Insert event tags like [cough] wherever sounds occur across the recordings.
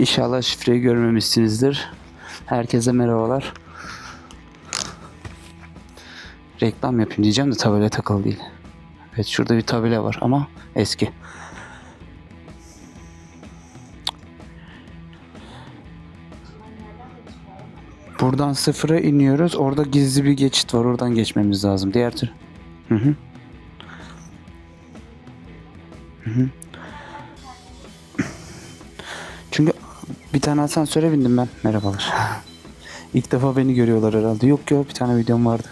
İnşallah şifreyi görmemişsinizdir. Herkese merhabalar. Reklam yapayım diyeceğim de tabela takılı değil. Evet şurada bir tabela var ama eski. Buradan sıfıra iniyoruz. Orada gizli bir geçit var. Oradan geçmemiz lazım. Diğer tür. Hı hı. Hı hı. Bir tane asansöre bindim ben. Merhabalar. İlk defa beni görüyorlar herhalde. Yok yok bir tane videom vardı.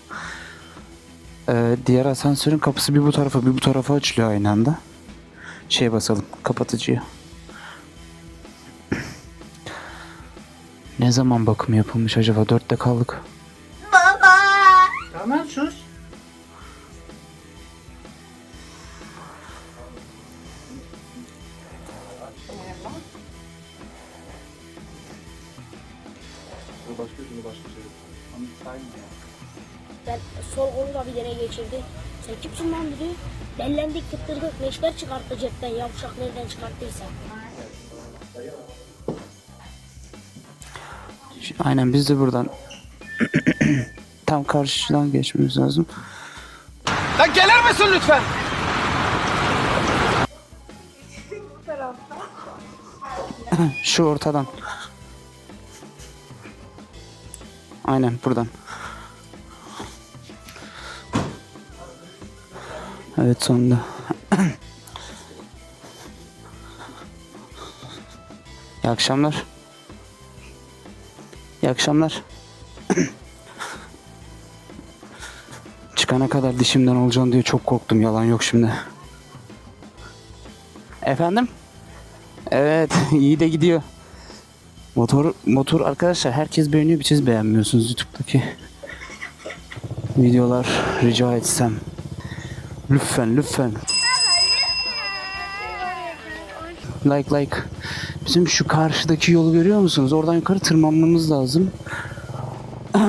Ee, diğer asansörün kapısı bir bu tarafa bir bu tarafa açılıyor aynı anda. Şeye basalım kapatıcıya. Ne zaman bakım yapılmış acaba? Dörtte kaldık. Tamam sus. Kıttırdık leşler çıkarttı cepten yavşak nereden çıkarttıysa. Aynen biz de buradan [clears throat] tam karşıdan geçmemiz lazım. Lan gelir misin lütfen? [clears throat] Şu ortadan. Aynen buradan. Evet sonunda. İyi akşamlar. İyi akşamlar. Çıkana kadar dişimden olacağım diye çok korktum. Yalan yok şimdi. Efendim? Evet, iyi de gidiyor. Motor motor arkadaşlar herkes beğeniyor, bir siz beğenmiyorsunuz YouTube'daki videolar rica etsem. Lütfen, lütfen. Like like. Bizim şu karşıdaki yolu görüyor musunuz? Oradan yukarı tırmanmamız lazım. [clears throat]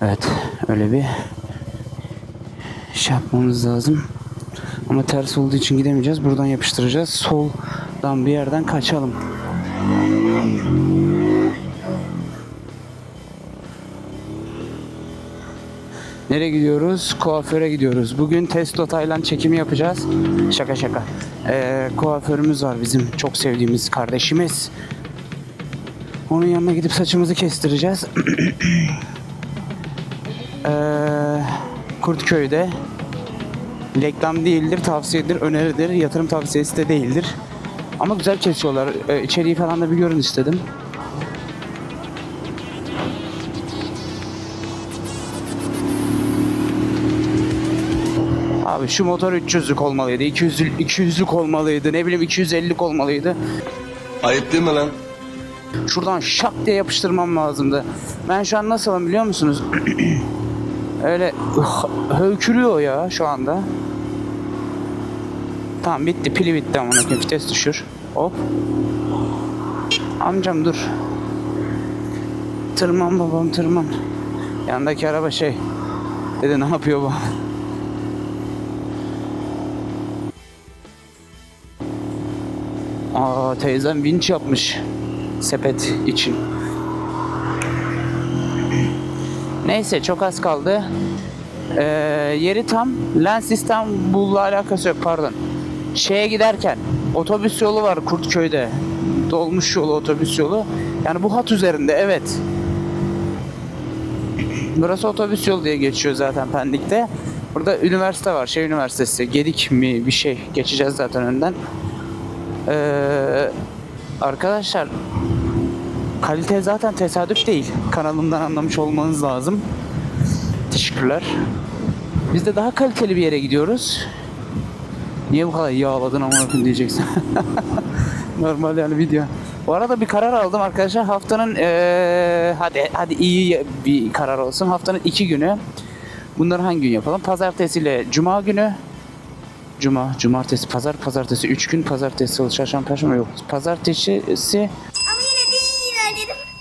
evet, öyle bir şey yapmamız lazım. Ama ters olduğu için gidemeyeceğiz. Buradan yapıştıracağız. Soldan bir yerden kaçalım. Nereye gidiyoruz? Kuaföre gidiyoruz. Bugün Testo Tayland çekimi yapacağız. Şaka şaka. Ee, kuaförümüz var bizim çok sevdiğimiz kardeşimiz. Onun yanına gidip saçımızı kestireceğiz. [clears throat] ee, Kurtköy'de reklam değildir, tavsiyedir, öneridir, yatırım tavsiyesi de değildir. Ama güzel kesiyorlar. Ee, içeriği falan da bir görün istedim. Abi şu motor 300'lük olmalıydı, 200 200'lük olmalıydı, ne bileyim 250'lik olmalıydı. Ayıp değil mi lan? Şuradan şak diye yapıştırmam lazımdı. Ben şu an nasılım biliyor musunuz? [clears throat] Öyle höykürüyor ya şu anda. Tamam bitti pili bitti amına koyayım vites düşür. Hop. Amcam dur. Tırman babam tırman. Yandaki araba şey. Dedi ne yapıyor bu? Aa teyzem vinç yapmış. Sepet için. Neyse çok az kaldı. Ee, yeri tam Lens İstanbul'la alakası yok pardon. Şeye giderken otobüs yolu var Kurtköy'de. Dolmuş yolu otobüs yolu. Yani bu hat üzerinde evet. Burası otobüs yolu diye geçiyor zaten Pendik'te. Burada üniversite var. Şey üniversitesi. Gedik mi bir şey. Geçeceğiz zaten önden. Ee, arkadaşlar kalite zaten tesadüf değil. Kanalımdan anlamış olmanız lazım. Teşekkürler. Biz de daha kaliteli bir yere gidiyoruz. Niye bu kadar yağladın koyayım diyeceksin. [laughs] Normal yani video. Bu arada bir karar aldım arkadaşlar. Haftanın eee, hadi hadi iyi bir karar olsun. Haftanın iki günü. Bunları hangi gün yapalım? Pazartesi ile Cuma günü. Cuma, cumartesi, pazar, pazartesi, üç gün, pazartesi, salı, çarşamba, perşembe yok. Pazartesi,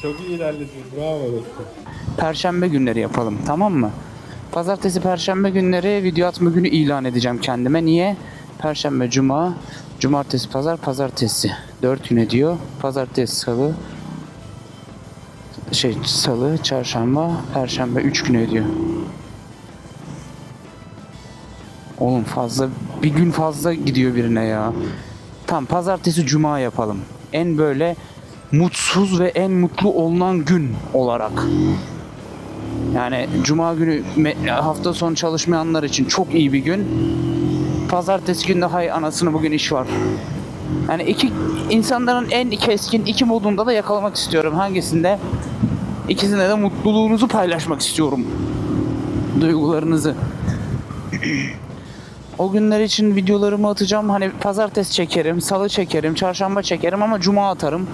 Çok iyi ilerledin. Bravo dostum. perşembe günleri yapalım tamam mı? Pazartesi, perşembe günleri video atma günü ilan edeceğim kendime. Niye? Perşembe, cuma, cumartesi, pazar, pazartesi. 4 gün ediyor. Pazartesi, salı, şey salı, çarşamba, perşembe 3 gün ediyor. Oğlum fazla bir gün fazla gidiyor birine ya. Tam pazartesi cuma yapalım. En böyle mutsuz ve en mutlu olunan gün olarak. Yani cuma günü hafta sonu çalışmayanlar için çok iyi bir gün. Pazartesi günde hay anasını bugün iş var. Yani iki insanların en keskin iki modunda da yakalamak istiyorum. Hangisinde? İkisinde de mutluluğunuzu paylaşmak istiyorum. Duygularınızı. O günler için videolarımı atacağım. Hani pazartesi çekerim, salı çekerim, çarşamba çekerim ama cuma atarım.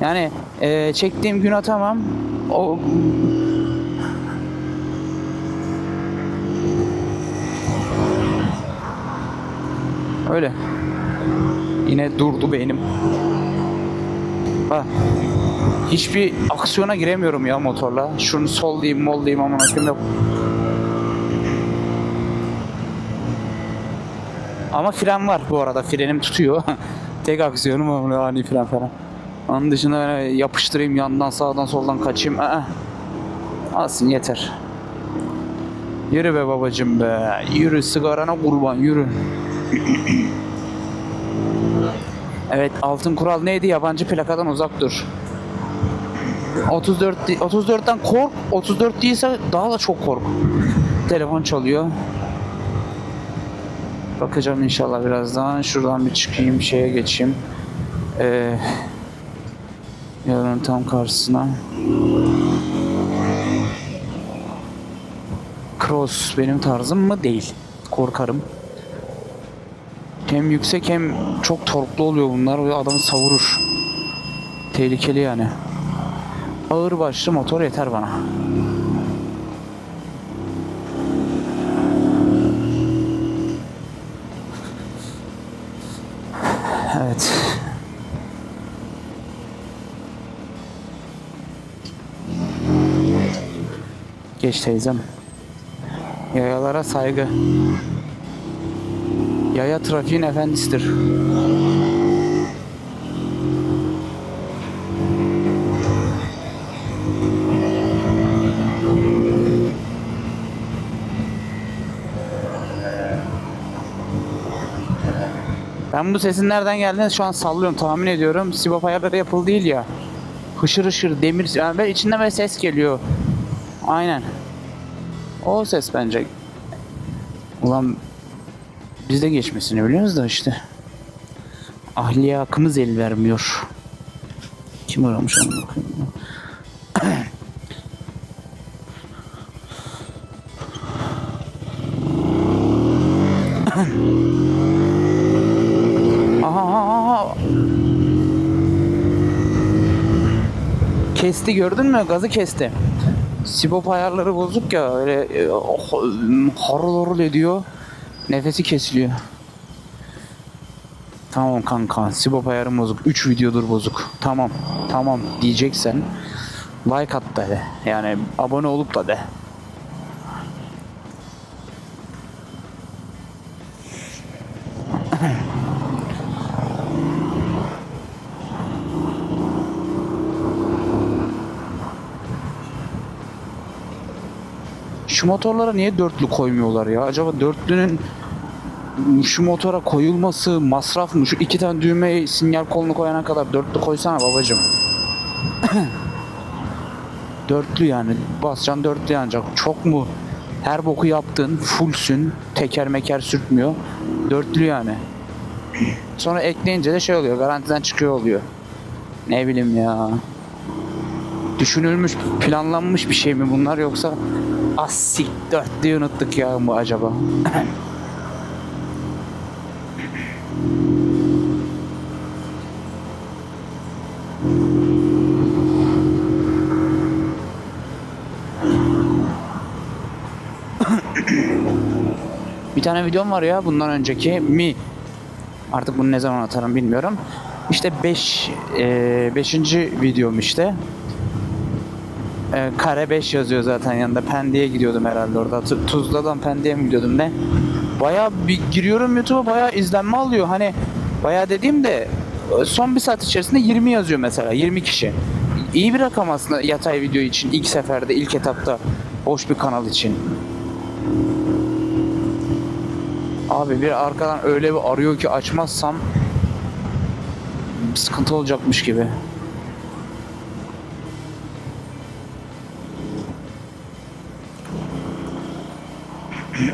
Yani eee, çektiğim gün atamam. O Öyle. Yine durdu beynim. Ha. Hiçbir aksiyona giremiyorum ya motorla. Şunu sol diyeyim, mol diyeyim ama yok. Ama fren var bu arada. Frenim tutuyor. [laughs] Tek aksiyonum o ani fren falan. Onun dışında yapıştırayım yandan sağdan soldan kaçayım. Aa. Alsın yeter. Yürü be babacım be. Yürü sigarana kurban yürü. [clears throat] evet altın kural neydi? Yabancı plakadan uzak dur. 34 di- 34'ten kork. 34 değilse daha da çok kork. Telefon çalıyor. Bakacağım inşallah birazdan. Şuradan bir çıkayım şeye geçeyim. Ee, yarın tam karşısına. Cross benim tarzım mı? Değil. Korkarım. Hem yüksek hem çok torklu oluyor bunlar adamı savurur. Tehlikeli yani. Ağır başlı motor yeter bana. Geç teyzem. Yayalara saygı. Yaya trafiğin efendisidir. Ben bu sesin nereden geldiğini şu an sallıyorum tahmin ediyorum. Sibop ayarları yapıldı değil ya. Hışır hışır demir yani içinden böyle ses geliyor. Aynen. O ses bence. Ulan biz de geçmesini biliyoruz da işte. Ahliyakımız el vermiyor. Kim aramış onu bakayım. Kesti gördün mü? Gazı kesti. Sibop ayarları bozuk ya öyle e, harıl ediyor. Nefesi kesiliyor. Tamam kanka Sibop ayarım bozuk. 3 videodur bozuk. Tamam tamam diyeceksen like at da de. Yani abone olup da de. Şu motorlara niye dörtlü koymuyorlar ya? Acaba dörtlünün şu motora koyulması masraf mı? Şu iki tane düğme sinyal kolunu koyana kadar dörtlü koysana babacım. [coughs] dörtlü yani. Basacaksın dörtlü yanacak. Çok mu? Her boku yaptın. Fullsün. Teker meker sürtmüyor. Dörtlü yani. Sonra ekleyince de şey oluyor. Garantiden çıkıyor oluyor. Ne bileyim ya. Düşünülmüş, planlanmış bir şey mi bunlar yoksa Asik dörtlüyü unuttuk ya bu acaba. bir tane videom var ya bundan önceki mi artık bunu ne zaman atarım bilmiyorum. İşte 5 5. videom işte. E, kare 5 yazıyor zaten yanında. Pendik'e gidiyordum herhalde orada. Tu- Tuzla'dan Pendik'e mi gidiyordum ne? Baya bir giriyorum YouTube'a baya izlenme alıyor. Hani baya dediğimde e, son bir saat içerisinde 20 yazıyor mesela 20 kişi. İyi bir rakam aslında yatay video için ilk seferde ilk etapta boş bir kanal için. Abi bir arkadan öyle bir arıyor ki açmazsam sıkıntı olacakmış gibi. Dur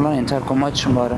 lan interkomu açın bari.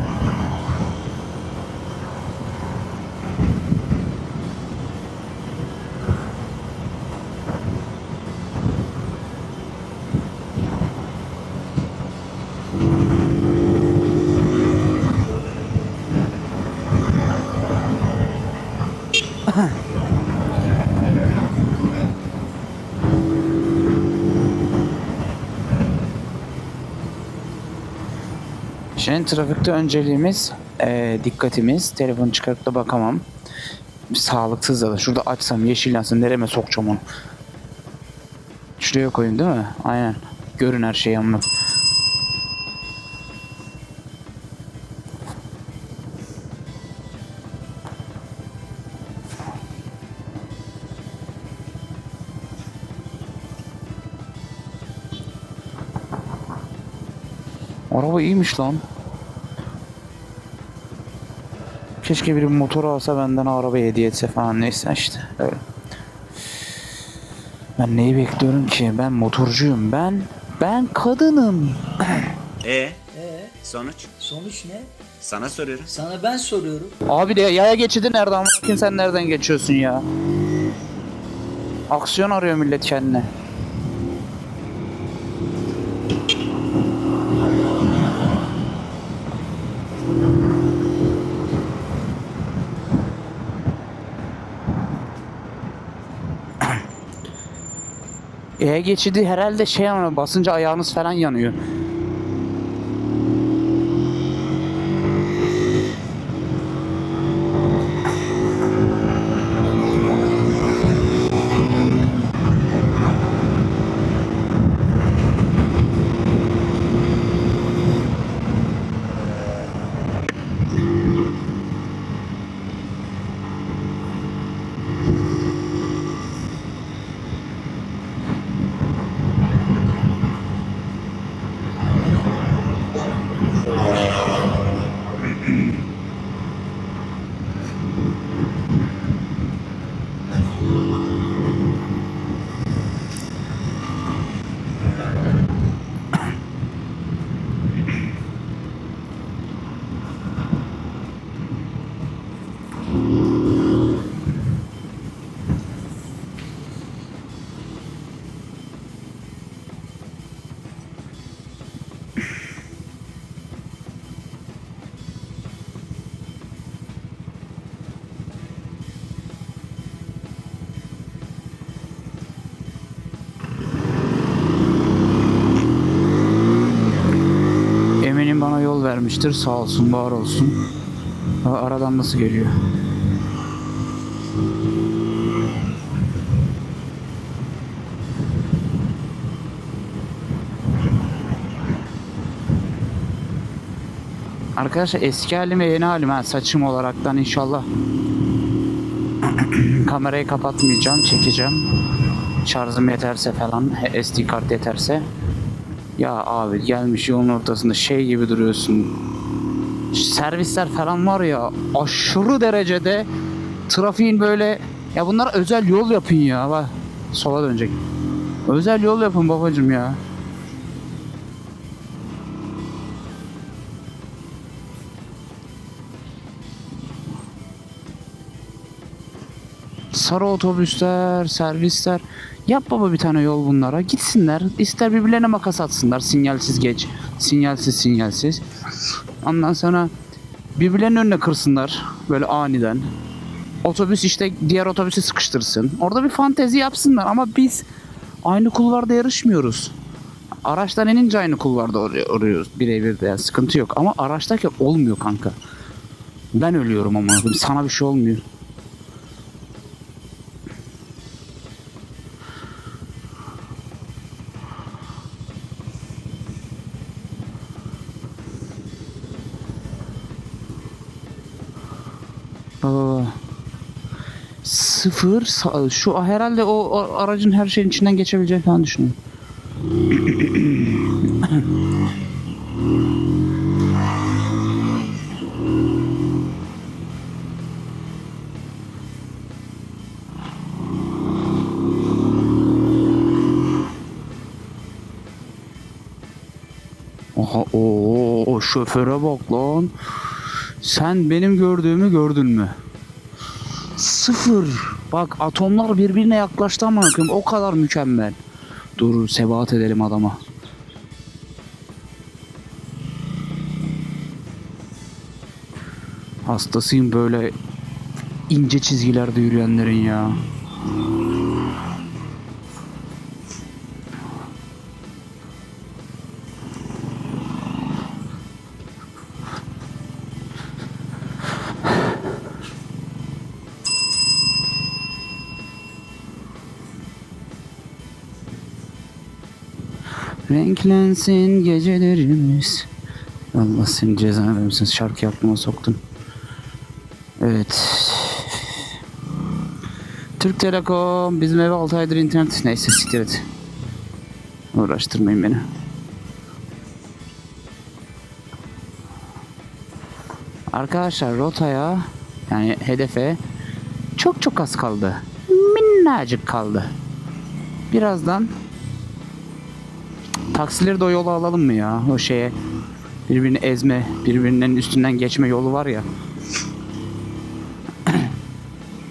Şimdi trafikte önceliğimiz, eee, dikkatimiz, telefonu çıkarıp da bakamam. Sağlıksız da. Şurada açsam yeşil yansın nereme sokacağım onu. Şuraya koyayım değil mi? Aynen. Görün her şeyi amına. Araba iyiymiş lan. Keşke biri motor alsa benden araba hediye etse falan neyse işte öyle. Ben neyi bekliyorum ki? Ben motorcuyum. Ben ben kadınım. E [clears throat] Ee, sonuç? sonuç ne? Sana soruyorum. Sana ben soruyorum. Abi de yaya geçidi nerede bakayım sen nereden geçiyorsun ya? Aksiyon arıyor millet kendine. E geçidi herhalde şey ama basınca ayağınız falan yanıyor. Vermiştir. Sağ olsun, var olsun. Aradan nasıl geliyor? Arkadaşlar eski halim ve yeni halim ha saçım olaraktan inşallah [clears throat] kamerayı kapatmayacağım çekeceğim şarjım yeterse falan SD kart yeterse ya abi gelmiş yolun ortasında şey gibi duruyorsun. Servisler falan var ya aşırı derecede trafiğin böyle ya bunlara özel yol yapın ya. Bak sola dönecek. Özel yol yapın babacım ya. Sarı otobüsler, servisler. Yap baba bir tane yol bunlara. Gitsinler. İster birbirlerine makas atsınlar. Sinyalsiz geç. Sinyalsiz sinyalsiz. Ondan sonra birbirlerinin önüne kırsınlar. Böyle aniden. Otobüs işte diğer otobüsü sıkıştırsın. Orada bir fantezi yapsınlar ama biz aynı kulvarda yarışmıyoruz. Araçtan inince aynı kulvarda oru- oruyoruz birebir de yani sıkıntı yok ama araçtaki olmuyor kanka. Ben ölüyorum ama sana bir şey olmuyor. Sa- şu herhalde o, aracın her şeyin içinden geçebileceğini falan düşünüyorum. Aha o şoföre bak lan. Sen benim gördüğümü gördün mü? Sıfır. Bak atomlar birbirine yaklaştı ama o kadar mükemmel. Dur sebat edelim adama. Hastasıyım böyle ince çizgilerde yürüyenlerin ya. Renklensin gecelerimiz. Allah senin cezanı vermesin. Şarkı aklıma soktun. Evet. Türk Telekom bizim eve 6 aydır internet. Neyse siktir et. Uğraştırmayın beni. Arkadaşlar rotaya yani hedefe çok çok az kaldı. Minnacık kaldı. Birazdan taksileri de o yola alalım mı ya? O şeye birbirini ezme, birbirinin üstünden geçme yolu var ya. [clears throat]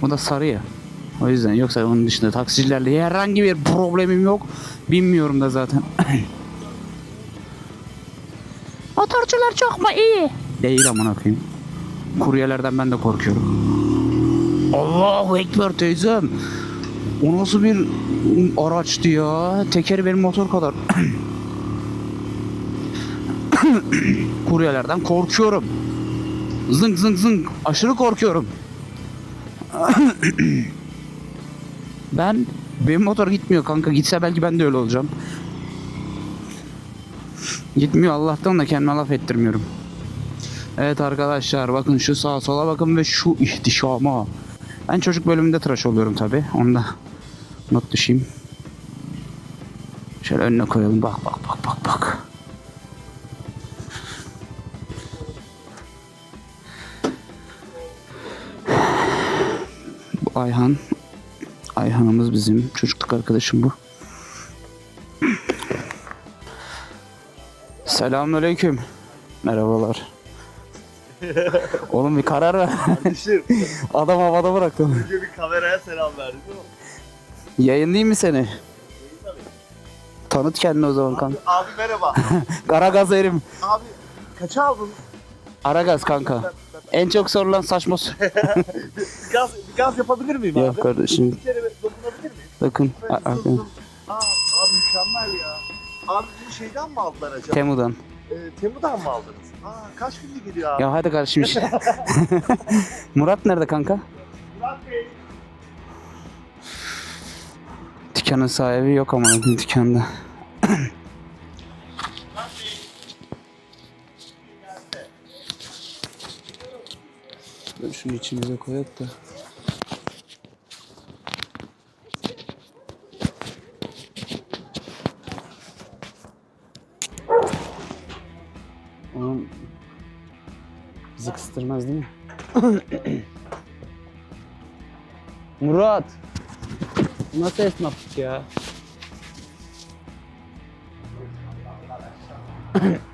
o da sarı ya. O yüzden yoksa onun dışında taksicilerle herhangi bir problemim yok. Bilmiyorum da zaten. [clears throat] Motorcular çok mu iyi? Değil amına koyayım. Kuryelerden ben de korkuyorum. Allahu Ekber teyzem. O nasıl bir araçtı ya? Tekeri benim motor kadar. [clears throat] [coughs] Kuryelerden korkuyorum. Zınk zınk zınk. Aşırı korkuyorum. [coughs] ben benim motor gitmiyor kanka. Gitse belki ben de öyle olacağım. Gitmiyor Allah'tan da kendime laf ettirmiyorum. Evet arkadaşlar bakın şu sağa sola bakın ve şu ihtişama. Ben çocuk bölümünde tıraş oluyorum tabi. Onda not düşeyim. Şöyle önüne koyalım. Bak bak bak. Bu Ayhan. Ayhan'ımız bizim çocukluk arkadaşım bu. Selamünaleyküm. Merhabalar. Oğlum bir karar ver. Adam havada bıraktım. Önce bir kameraya selam verdik ama. Yayınlayayım mı seni? Tanıt kendini o zaman kanka. Abi merhaba. [laughs] Karagaz erim. Abi kaça aldın? Aragaz kanka. En çok sorulan saçma soru. Bir [laughs] gaz, bir gaz yapabilir miyim Yok abi? kardeşim. Bir kere dokunabilir miyim? A- a- dur. Aa, abi mükemmel ya. Abi bunu şeyden mi aldılar acaba? Temu'dan. Ee, Temu'dan mı aldınız? Aa, kaç günde geliyor abi? Ya hadi kardeşim iş. [laughs] Murat nerede kanka? Murat Bey. Dükkanın sahibi yok ama dükkanda. [clears throat] Dur şunu içimize koyak da. Onun bizi kıstırmaz değil mi? [coughs] Murat! Bu Nasıl esnaflık ya? [coughs]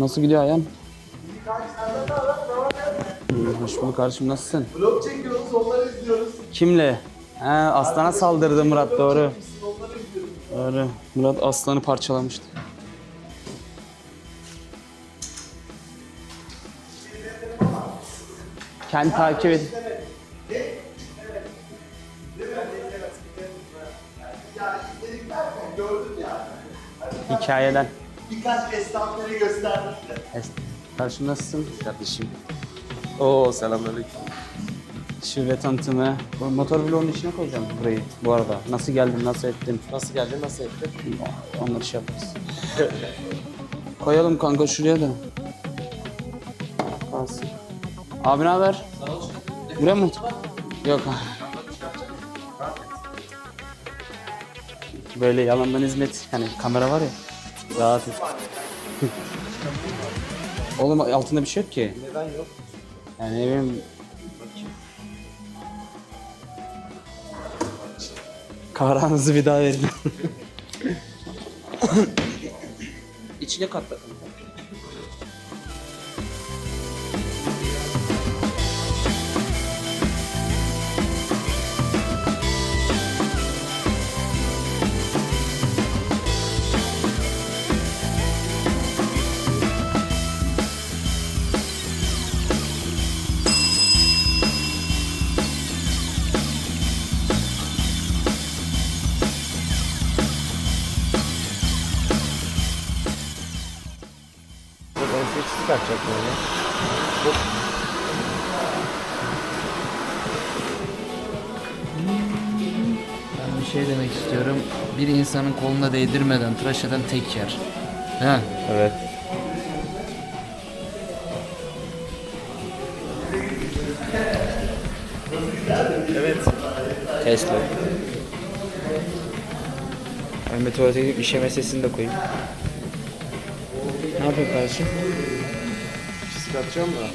Nasıl gidiyor? İyi, Hoş bulduk kardeşim nasılsın? Vlog çekiyoruz, onları izliyoruz. Kimle? He, aslana saldırdı Murat doğru. Doğru. Murat aslanı parçalamıştı. Kendi takip et. Hikayeden. Birkaç esnafları gösterdik de. Es- Kardeşim nasılsın? Kardeşim. Oo selamünaleyküm. Şube tanıtımı. Bu motor bloğunun içine koyacağım burayı bu arada. Nasıl geldim, nasıl ettim. Nasıl geldin nasıl ettin? Onları şey yaparız. Koyalım kanka şuraya da. Kalsın. Abi ne haber? Buraya mı? Yok. Böyle yalandan hizmet. Hani kamera var ya. Rahat et. Oğlum altında bir şey yok ki. Neden yok? Yani ne bileyim. Kameranızı bir daha verin. İçine katladım. İnsanın koluna değdirmeden tıraş eden tek yer. Ha. Evet. Tesla. Ben bir tuvalete gidip işeme sesini de koyayım. Ne yapıyor kardeşim? Fizik atacağım da.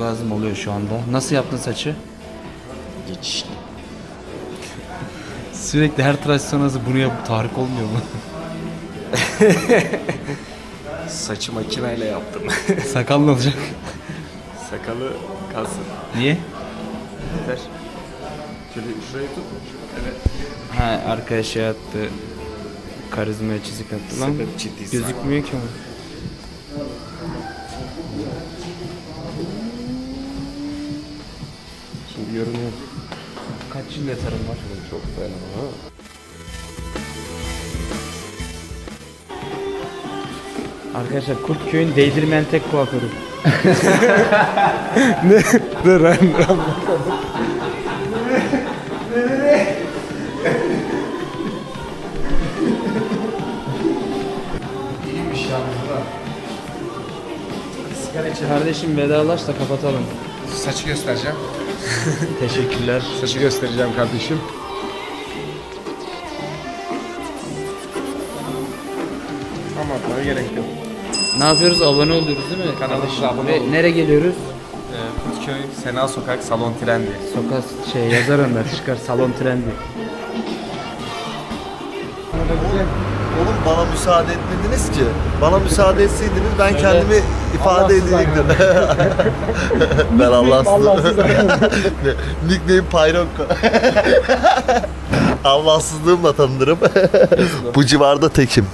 Orgazm oluyor şu anda. Nasıl yaptın saçı? Geç. [laughs] Sürekli her tıraş sonrası bunu yap tahrik olmuyor mu? [laughs] Saçı makineyle yaptım. [laughs] Sakal ne olacak? Sakalı kalsın. Niye? Yeter. Şöyle şurayı tut. Ha arkaya şey attı. Karizmaya çizik attı lan. Sebep ciddi Gözükmüyor ki ama. Görünüyor. Kaç yıl yatarım var? Çok fena. Arkadaşlar Kurtköy'ün değdirmeyen tek kuaförü. [laughs] Kardeşim vedalaş da kapatalım. Saçı göstereceğim. [laughs] Teşekkürler. Saçı göstereceğim kardeşim. Ama atmaya gerek yok. Ne yapıyoruz? Abone oluyoruz değil mi? Kanalımıza abone Ve olun. nereye geliyoruz? Kurtköy, Sena Sokak, Salon Trendi. Sokak şey yazar onlar çıkar salon trendi. Müsaade etmediniz ki. Bana müsaade etseydiniz ben kendimi ifade edecektim. [laughs] ben Allahsızım. Nickname [laughs] Pyronko. [laughs] Allahsızlığımla tanınırım. Bu civarda tekim.